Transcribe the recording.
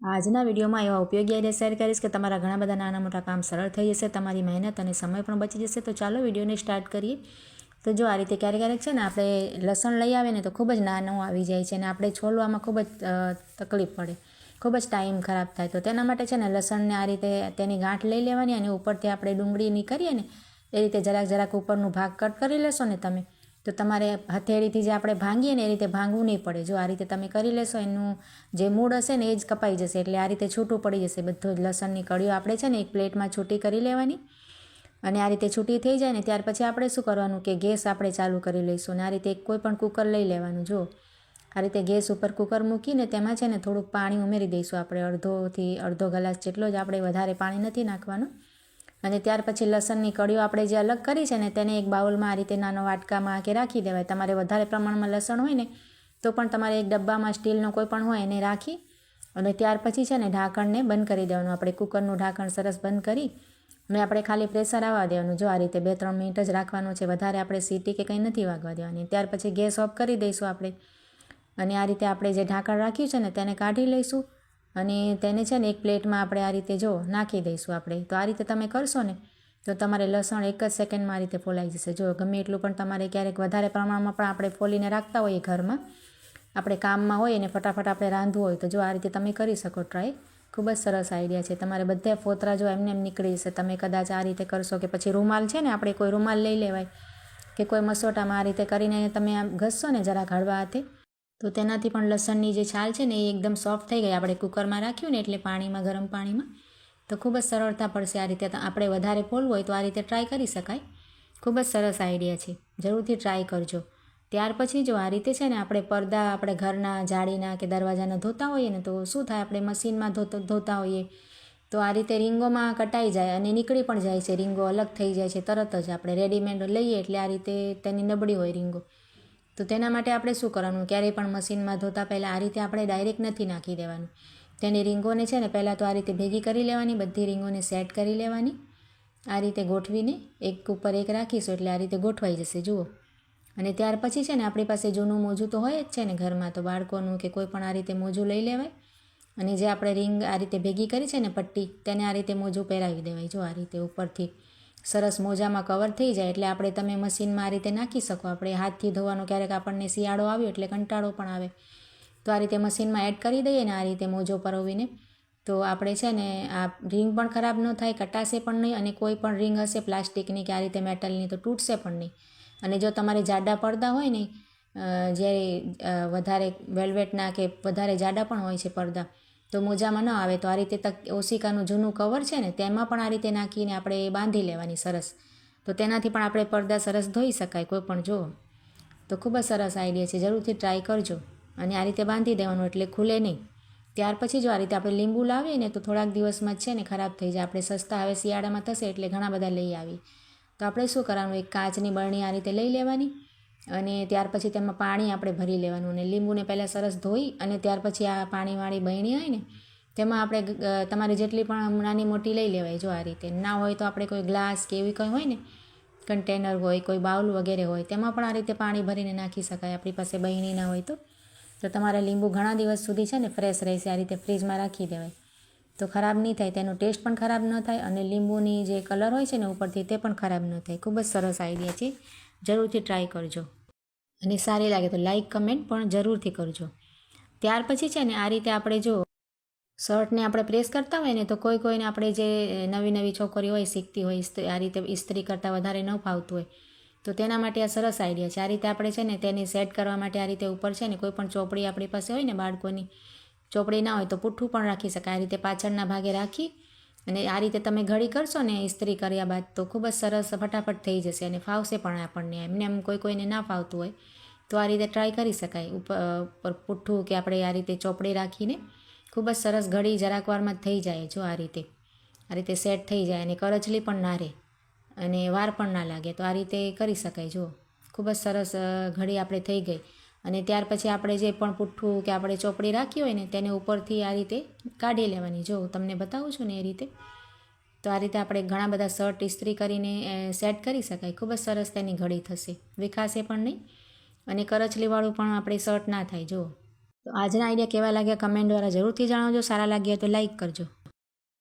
આજના વિડીયોમાં એવા ઉપયોગી આઈડિયા શેર કરીશ કે તમારા ઘણા બધા નાના મોટા કામ સરળ થઈ જશે, તમારી મહેનત અને સમય પણ બચી જશે. તો ચાલો વિડીયોને સ્ટાર્ટ કરીએ. તો જો આ રીતે ક્યારેક ક્યારેક છે ને આપણે લસણ લઈ આવીએ ને તો ખૂબ જ નાનું આવી જાય છે અને આપણે છોલવામાં ખૂબ જ તકલીફ પડે. ખૂબ જ ટાઈમ ખરાબ થાય. તો તેના માટે છે ને લસણને આ રીતે તેની ગાંઠ લઈ લેવાની અને ઉપરથી આપણે ડુંગળીની કરીએ ને એ રીતે જરાક જરાક ઉપરનું ભાગ કટ કરી લેશો ને તમે. તો તમારે હથેળીથી જે આપણે ભાંગીએ ને એ રીતે ભાંગવું નહીં પડે. જો આ રીતે તમે કરી લેશો, એનું જે મૂળ હશે ને એ જ કપાઈ જશે. એટલે આ રીતે છૂટું પડી જશે. બધું જ લસણની કળીઓ આપણે છે ને એક પ્લેટમાં છૂટી કરી લેવાની અને આ રીતે છૂટી થઈ જાય ને ત્યાર પછી આપણે શું કરવાનું કે ગેસ આપણે ચાલુ કરી લઈશું અને આ રીતે કોઈ પણ કુકર લઈ લેવાનું. જો આ રીતે ગેસ ઉપર કુકર મૂકીને તેમાં છે ને થોડુંક પાણી ઉમેરી દઈશું. આપણે અડધોથી અડધો ગ્લાસ જેટલો જ આપણે વધારે પાણી નથી નાખવાનું. અને ત્યાર પછી લસણની કળીઓ આપણે જે અલગ કરી છે ને તેને એક બાઉલમાં આ રીતે નાનો વાટકામાં કે રાખી દેવાય. તમારે વધારે પ્રમાણમાં લસણ હોય ને તો પણ તમારે એક ડબ્બામાં સ્ટીલનો કોઈ પણ હોય એને રાખી અને ત્યાર પછી છે ને ઢાંકણને બંધ કરી દેવાનું. આપણે કુકરનું ઢાંકણ સરસ બંધ કરી અને આપણે ખાલી પ્રેશર આવવા દેવાનું. જો આ રીતે બે ત્રણ મિનિટ જ રાખવાનું છે, વધારે આપણે સીટી કે કંઈ નથી વાગવા દેવાની. ત્યાર પછી ગેસ ઓફ કરી દઈશું આપણે અને આ રીતે આપણે જે ઢાંકણ રાખ્યું છે ને તેને કાઢી લઈશું. અને તેને છે ને એક પ્લેટમાં આપણે આ રીતે જો નાખી દઈશું આપણે. તો આ રીતે તમે કરશો ને, તો તમારે લસણ એક જ સેકન્ડમાં આ રીતે ફોલાઈ જશે. જો ગમે એટલું પણ તમારે ક્યારેક વધારે પ્રમાણમાં પણ આપણે ફોલીને રાખતા હોઈએ ઘરમાં, આપણે કામમાં હોય અને ફટાફટ આપણે રાંધવું હોય, તો જો આ રીતે તમે કરી શકો ટ્રાય ખૂબ જ સરસ આઈડિયા છે. તમારે બધા ફોતરા જો એમને એમ નીકળી જશે, તમે કદાચ આ રીતે કરશો કે પછી રૂમાલ છે ને, આપણે કોઈ રૂમાલ લઈ લેવાય કે કોઈ મસોટામાં આ રીતે કરીને તમે આમ ઘસશો ને જરા હળવા હાથે તો તેનાથી પણ લસણની જે છાલ છે ને એ એકદમ સોફ્ટ થઈ ગઈ. આપણે કુકરમાં રાખ્યું ને એટલે પાણીમાં, ગરમ પાણીમાં. તો ખૂબ જ સરળતા પડશે આ રીતે. આપણે વધારે ફોલવું હોય તો આ રીતે ટ્રાય કરી શકાય. ખૂબ જ સરસ આઈડિયા છે. જરૂરથી ટ્રાય કરજો. ત્યાર પછી જો આ રીતે છે ને આપણે પડદા આપણે ઘરના જાળીના કે દરવાજાના ધોતા હોઈએ ને તો શું થાય? આપણે મશીનમાં ધોતા હોઈએ. તો આ રીતે રીંગોમાં કટાઈ જાય અને નીકળી પણ જાય છે. રીંગો અલગ થઈ જાય છે. તરત જ આપણે રેડીમેડ લઈએ એટલે આ રીતે તેની નબળી હોય રીંગો. તો તેના માટે આપણે શું કરવાનું? ક્યારેય પણ મશીનમાં ધોતા પહેલાં આ રીતે આપણે ડાયરેક્ટ નથી નાખી દેવાનું. તેની રીંગોને છે ને, પહેલાં તો આ રીતે ભેગી કરી લેવાની, બધી રીંગોને સેટ કરી લેવાની. આ રીતે ગોઠવીને એક ઉપર એક રાખીશું એટલે આ રીતે ગોઠવાઈ જશે, જુઓ. અને ત્યાર પછી છે ને, આપણી પાસે જૂનું મોજું તો હોય જ છે ને ઘરમાં, તો બાળકોનું કે કોઈ પણ આ રીતે મોજું લઈ લેવાય. અને જે આપણે રીંગ આ રીતે ભેગી કરી છે ને, પટ્ટી, તેને આ રીતે મોજું પહેરાવી દેવાય. જો આ રીતે ઉપરથી સરસ મોજામાં કવર થઈ જાય એટલે આપણે તમે મશીનમાં આ રીતે નાખી શકો. આપણે હાથથી ધોવાનું ક્યારેક આપણને શિયાળો આવ્યો એટલે કંટાળો પણ આવે. તો આ રીતે મશીનમાં એડ કરી દઈએ ને આ રીતે મોજો પરોવીને. તો આપણે છે ને આ રિંગ પણ ખરાબ ન થાય, કટાશે પણ નહીં અને કોઈ પણ રિંગ હશે પ્લાસ્ટિકની કે આ રીતે મેટલની તો તૂટશે પણ નહીં. અને જો તમારે જાડા પડદા હોય ને જ્યારે વધારે વેલ્વેટના કે વધારે જાડા પણ હોય છે પડદા તો મોજામાં ન આવે. તો આ રીતે તક, ઓશિકાનું જૂનું કવર છે ને, તેમાં પણ આ રીતે નાખીને આપણે બાંધી લેવાની સરસ. તો તેનાથી પણ આપણે પડદા સરસ ધોઈ શકાય, કોઈ પણ જુઓ. તો ખૂબ જ સરસ આઈડિયા છે, જરૂરથી ટ્રાય કરજો. અને આ રીતે બાંધી દેવાનું એટલે ખુલે નહીં. ત્યાર પછી જો આ રીતે આપણે લીંબુ લાવીએ ને તો થોડાક દિવસમાં છે ને, ખરાબ થઈ જાય. આપણે સસ્તા હવે શિયાળામાં થશે એટલે ઘણા બધા લઈ આવી. તો આપણે શું કરવાનું? એક કાચની બરણી આ રીતે લઈ લેવાની. અને ત્યાર પછી તેમાં પાણી આપણે ભરી લેવાનું અને લીંબુને પહેલાં સરસ ધોઈ અને ત્યાર પછી આ પાણીવાળી બહેણી હોય ને, તેમાં આપણે તમારે જેટલી પણ નાની મોટી લઈ લેવાય જો આ રીતે. ના હોય તો આપણે કોઈ ગ્લાસ કે એવી કંઈ હોય ને, કન્ટેનર હોય, કોઈ બાઉલ વગેરે હોય, તેમાં પણ આ રીતે પાણી ભરીને નાખી શકાય. આપણી પાસે બહેણી ના હોય તો. તો તમારે લીંબુ ઘણા દિવસ સુધી છે ને ફ્રેશ રહેશે, આ રીતે ફ્રીજમાં રાખી દેવાય. તો ખરાબ નહીં થાય, તેનો ટેસ્ટ પણ ખરાબ ન થાય અને લીંબુની જે કલર હોય છે ને ઉપરથી તે પણ ખરાબ ન થાય. ખૂબ જ સરસ આઈડિયા છે. જરૂરથી ટ્રાય કરજો. અને સારી લાગે તો લાઈક કમેન્ટ પણ જરૂરથી કરજો. ત્યાર પછી છે ને આ રીતે આપણે જો શર્ટને આપણે પ્રેસ કરતા હોય ને તો કોઈ કોઈને આપણે જે નવી નવી છોકરી હોય, શીખતી હોય આ રીતે ઇસ્ત્રી કરતાં વધારે ન ફાવતું હોય, તો તેના માટે આ સરસ આઈડિયા છે. આ રીતે આપણે છે ને તેની સેટ કરવા માટે આ રીતે ઉપર છે ને કોઈ પણ ચોપડી આપણી પાસે હોય ને બાળકોની, ચોપડી ના હોય તો પુઠ્ઠું પણ રાખી શકાય. આ રીતે પાછળના ભાગે રાખી અને આ રીતે તમે ઘડી કરશો ને ઇસ્ત્રી કર્યા બાદ તો ખૂબ જ સરસ ફટાફટ થઈ જશે અને ફાવશે પણ આપણને. એમને એમ કોઈ કોઈને ના ફાવતું હોય. તો આ રીતે ટ્રાય કરી શકાય. ઉપર પુઠ્ઠું કે આપણે આ રીતે ચોપડી રાખીને ખૂબ જ સરસ ઘડી જરાક વારમાં થઈ જાય જો આ રીતે. આ રીતે સેટ થઈ જાય અને કરચલી પણ ના રહે અને વાર પણ ના લાગે. તો આ રીતે કરી શકાય જો. ખૂબ જ સરસ ઘડી આપણે થઈ ગઈ. અને ત્યાર પછી આપણે જે પણ પુઠ્ઠું કે આપણે ચોપડી રાખી હોય ને, તેને ઉપરથી આ રીતે કાઢી લેવાની. જો, તમને બતાવું છું ને એ રીતે. તો આ રીતે આપણે ઘણા બધા શર્ટ, ઇસ્ત્રી કરીને સેટ કરી શકાય. ખૂબ જ સરસ તેની ઘડી થશે. વિખાશે પણ નહીં. અને કરચલીવાળું પણ આપણે શર્ટ ના થાય. જો. તો આજના આઈડિયા કેવા લાગ્યા? કમેન્ટ દ્વારા જરૂરથી જણાવજો. સારા લાગ્યા તો લાઈક કરજો.